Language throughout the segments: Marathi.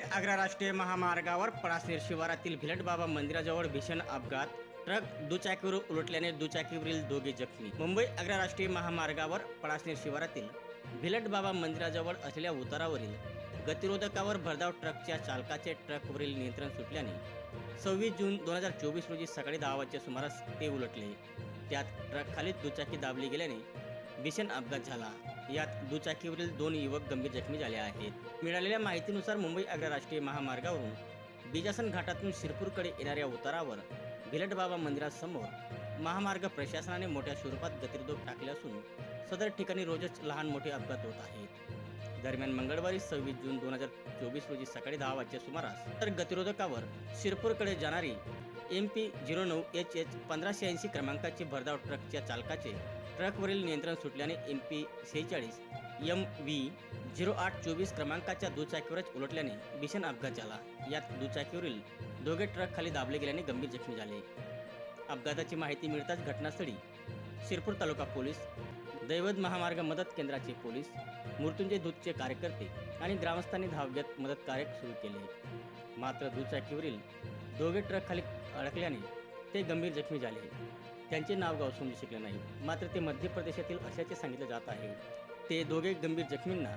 मुंबई आग्रा राष्ट्रीय महामार्गावर पळासनेर शिवारातील भिलट बाबा मंदिराजवळ भीषण अपघात. ट्रक दुचाकीवर उलटल्याने दुचाकीवरील दोघे जखमी. मुंबई आग्रा राष्ट्रीय महामार्गावर पळासनेर शिवारातील भिलट बाबा मंदिराजवळ असलेल्या उतारावरील गतिरोधकावर भरधाव ट्रकच्या चालकाचे ट्रकवरील नियंत्रण सुटल्याने सव्वीस जून दोन हजार चोवीस रोजी सकाळी दहा वाजच्या सुमारास ते उलटले. त्यात ट्रक खालीच दुचाकी दाबली गेल्याने भीषण अपघात झाला. यात दुचाकीवरील दोन युवक गंभीर जखमी झाले आहेत. मिळालेल्या माहितीनुसार मुंबई आग्रा राष्ट्रीय महामार्गावरून बिजासन घाटातून शिरपूरकडे येणाऱ्या उतारावर भिलट बाबा मंदिरासमोर महामार्ग प्रशासनाने मोठ्या स्वरूपात गतिरोधक टाकले असून सदर ठिकाणी रोजच लहान मोठे अपघात होत आहेत. दरम्यान मंगळवारी सव्वीस जून दोन हजार चोवीस रोजी सकाळी दहा वाजच्या सुमारास तर गतिरोधकावर शिरपूरकडे जाणारी एम पी झिरो नऊ एच एच पंधराशे ऐंशी क्रमांकाचे भरधाव ट्रकच्या चालकाचे ट्रकवरील नियंत्रण सुटल्याने एम पी सेहेचाळीस एम व्ही झिरो आठ चोवीस क्रमांकाच्या दुचाकीवरच उलटल्याने भीषण अपघात झाला. यात दुचाकीवरील दोघे ट्रक खाली दाबले गेल्याने गंभीर जखमी झाले. अपघाताची माहिती मिळताच घटनास्थळी शिरपूर तालुका पोलीस दैवत महामार्ग मदत केंद्राचे पोलीस मृत्युंजय दूधचे कार्यकर्ते आणि ग्रामस्थांनी धाव घेत मदत कार्य सुरू केले. मात्र दुचाकीवरील दोघे ट्रक खाली अडकल्याने ते गंभीर जखमी झाले. त्यांचे नाव गाव समजू शकले नाही. मात्र ते मध्य प्रदेशातील असल्याचे सांगितले जात आहे. ते दोघे गंभीर जखमींना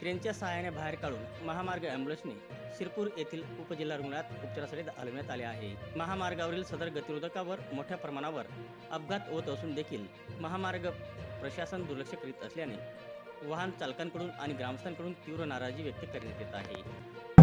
ट्रेनच्या सहाय्याने बाहेर काढून महामार्ग ॲम्ब्युलन्सने शिरपूर येथील उपजिल्हा रुग्णालयात उपचारासाठी हलवण्यात आले आहे. महामार्गावरील सदर गतिरोधकावर मोठ्या प्रमाणावर अपघात होत असून देखील महामार्ग प्रशासन दुर्लक्ष करीत असल्याने वाहन चालकांकडून आणि ग्रामस्थांकडून तीव्र नाराजी व्यक्त करण्यात येत आहे.